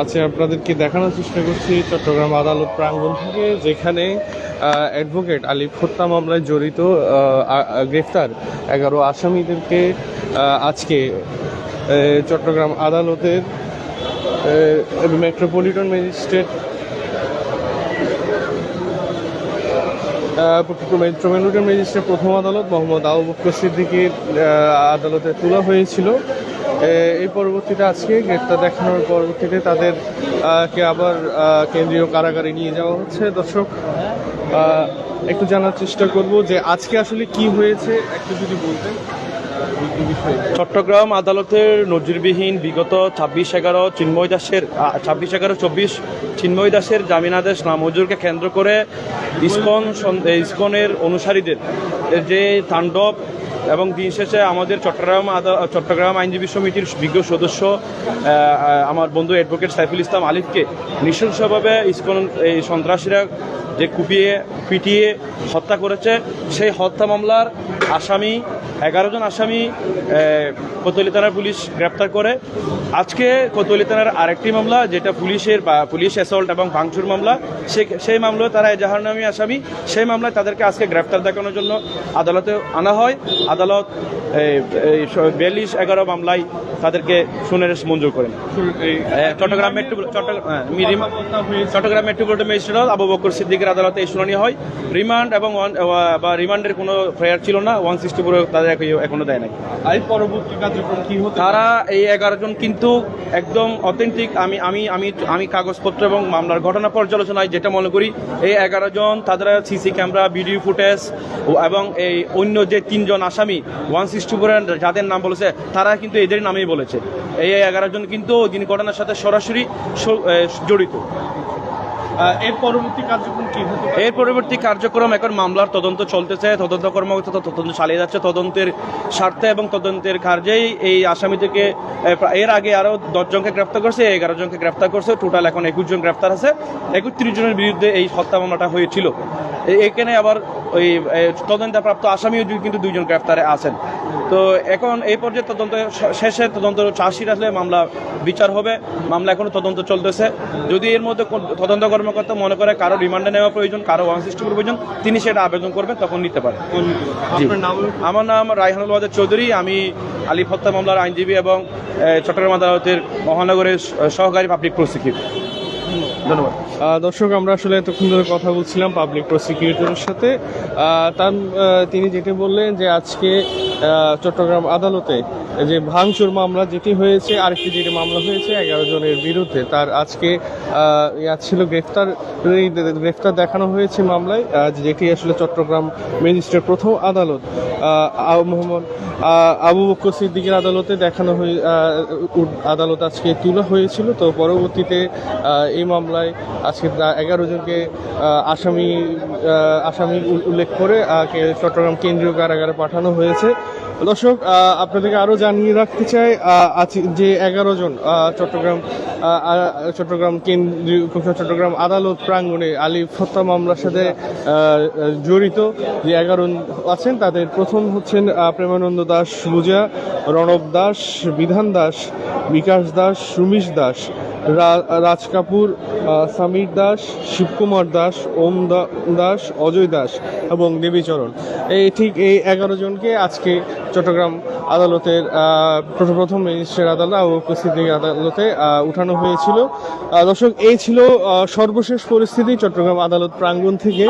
আচ্ছা আপনাদেরকে দেখানোর চেষ্টা করছি চট্টগ্রাম আদালত প্রাঙ্গণ থেকে, যেখানে অ্যাডভোকেট আলিফ হত্যা মামলায় জড়িত গ্রেফতার এগারো আসামিদেরকে আজকে চট্টগ্রাম আদালতের মেট্রোপলিটন ম্যাজিস্ট্রেট মেট্রোপলিটন ম্যাজিস্ট্রেট প্রথম আদালত, মোহাম্মদ আবু বকর সিদ্দিকীর আদালতে তোলা হয়েছিল। এই পরবর্তীতে আজকে গ্রেপ্তার দেখানোর পরবর্তীতে তাদের কে আবার কেন্দ্রীয় কারাগারে নিয়ে যাওয়া হচ্ছে। দর্শক একটু জানার চেষ্টা করব যে আজকে আসলে কি হয়েছে, একটু যদি বলতেন। চট্টগ্রাম আদালতের নজিরবিহীন বিগত ছাব্বিশ এগারো চিন্ময় দাসের ছাব্বিশ এগারো চব্বিশ চিন্ময় দাসের জামিন জামিনাদেশ নামঞ্জুরকে কেন্দ্র করে ইস্কন ইস্কনের অনুসারীদের যে তাণ্ডব এবং দিন শেষে আমাদের চট্টগ্রাম চট্টগ্রাম আইনজীবী সমিতির বিজ্ঞ সদস্য আমার বন্ধু অ্যাডভোকেট সাইফুল ইসলাম আলিফকে নৃশংসভাবে ইস্কন, এই সন্ত্রাসীরা যে কুপিয়ে, পিটিয়ে হত্যা করেছে, সেই হত্যা মামলার আসামি এগারো জন আসামি কোতোয়ালি থানার পুলিশ গ্রেপ্তার করে। আজকে কোতোয়ালি থানার আরেকটি মামলা যেটা পুলিশের বা পুলিশ অ্যাসল্ট এবং ভাঙচুর মামলা সে সেই মামলায় তারা এজাহার নামী আসামি সেই মামলায় তাদেরকে আজকে গ্রেপ্তার দেখানোর জন্য আদালতে আনা হয়। আদালত বিয়াল্লিশ এগারো মামলায় তাদেরকে সুনারেশ মঞ্জুর করেন। চট্টগ্রাম মেট্রো চট্টগ্রাম রিমা- চট্টগ্রাম মেট্রোপলিটন ম্যাজিস্ট্রেট আবু বকর সিদ্দিকের আদালতে এই শুনানি হয়। রিমান্ড এবং বা রিমান্ডের কোনো প্রেয়ার ছিল না ওয়ান সিক্সটি ফোর তাদের এখনো- এখনও দেয় নাই। পরবর্তী কার্যক্রম কি হতে তারা এই এগারো জন কিন্তু একদম অথেন্টিক আমি আমি আমি আমি কাগজপত্র এবং মামলার ঘটনা পর্যালোচনায় যেটা মনে করি এই এগারো জন তাদের সিসি ক্যামেরা ভিডিও ফুটেজ এবং এই অন্য যে তিনজন আসামি ওয়ান সিক্সটি যাদের নাম বলেছে তারা কিন্তু এদের নামেই বলেছে। এই এগারো জন কিন্তু দিন ঘটনার সাথে সরাসরি জড়িত। এর পরবর্তী কার্যক্রম কি এর পরবর্তী কার্যক্রম এখন মামলার তদন্ত চলতেছে, তদন্ত কর্মকর্তা তদন্ত চালিয়ে যাচ্ছে, তদন্তের স্বার্থে এবং তদন্তের কার্যেই এই আসামিদেরকে এর আগে আরও দশজনকে গ্রেপ্তার করছে, এগারো জনকে গ্রেপ্তার করছে টোটাল এখন একুশ জন গ্রেপ্তার আছে, একত্রিশ জনের বিরুদ্ধে এই হত্যা মামলাটা হয়েছিল। এখানে আবার ওই তদন্তপ্রাপ্ত আসামিও কিন্তু দুইজন গ্রেপ্তারে আছেন। তো এখন এই পর্যায়ে তদন্ত শেষে তদন্ত চার্জশিট আসলে মামলা বিচার হবে, মামলা এখনও তদন্ত চলতেছে। যদি এর মধ্যে তদন্ত কর্মকর্তা মনে করে কারও রিমান্ডে নেওয়া প্রয়োজন কারও ওয়ান সিস্টেমের প্রয়োজন তিনি সেটা আবেদন করবেন তখন নিতে পারেন। আমার নাম রায়হানুল ওয়াদের চৌধুরী আমি আলিফ হত্যা মামলার আইনজীবী এবং চট্টগ্রাম আদালতের মহানগরের সহকারী পাবলিক প্রসিকিউটর। ধন্যবাদ। দর্শক, আমরা আসলে এতক্ষণ ধরে কথা বলছিলাম পাবলিক প্রসিকিউটরের সাথে। তার তিনি যেটি বললেন যে আজকে চট্টগ্রাম আদালতে যে ভাঙচুর মামলা যেটি হয়েছে, আরেকটি যেটি মামলা হয়েছে, এগারো জনের বিরুদ্ধে তার আজকে ইয়া ছিল গ্রেফতার গ্রেফতার দেখানো হয়েছে মামলায় যেটি আসলে চট্টগ্রাম ম্যাজিস্ট্রেট প্রথম আদালত মোহাম্মদ আবু বকর সিদ্দিকের আদালতে দেখানো হয়ে আদালত আজকে তোলা হয়েছিল। তো পরবর্তীতে এই মামলায় আজকে এগারো জনকে আসামি আসামি উল্লেখ করে চট্টগ্রাম কেন্দ্রীয় কারাগারে পাঠানো হয়েছে। দর্শক আপনাদেরকে আরও জানিয়ে রাখতে চাই যে এগারো জন চট্টগ্রাম চট্টগ্রাম কেন্দ্রীয় চট্টগ্রাম আদালত প্রাঙ্গণে আলিফ হত্যা মামলার সাথে জড়িত যে এগারো আছেন, তাদের প্রথম হচ্ছেন প্রেমানন্দ দাস বুজা রণব দাস, বিধান দাস, বিকাশ দাস, সুমিশ দাস রাজ কাপুর সমীর দাস, শিবকুমার দাস, ওম দাস, অজয় দাস এবং দেবীচরণ এই ঠিক এই এগারো জনকে আজকে চট্টগ্রাম আদালতের প্রথম ম্যাজিস্ট্রেট আদালত উপস্থিতি আদালতে উঠানো হয়েছিল। দর্শক, এই ছিল সর্বশেষ পরিস্থিতি চট্টগ্রাম আদালত প্রাঙ্গণ থেকে।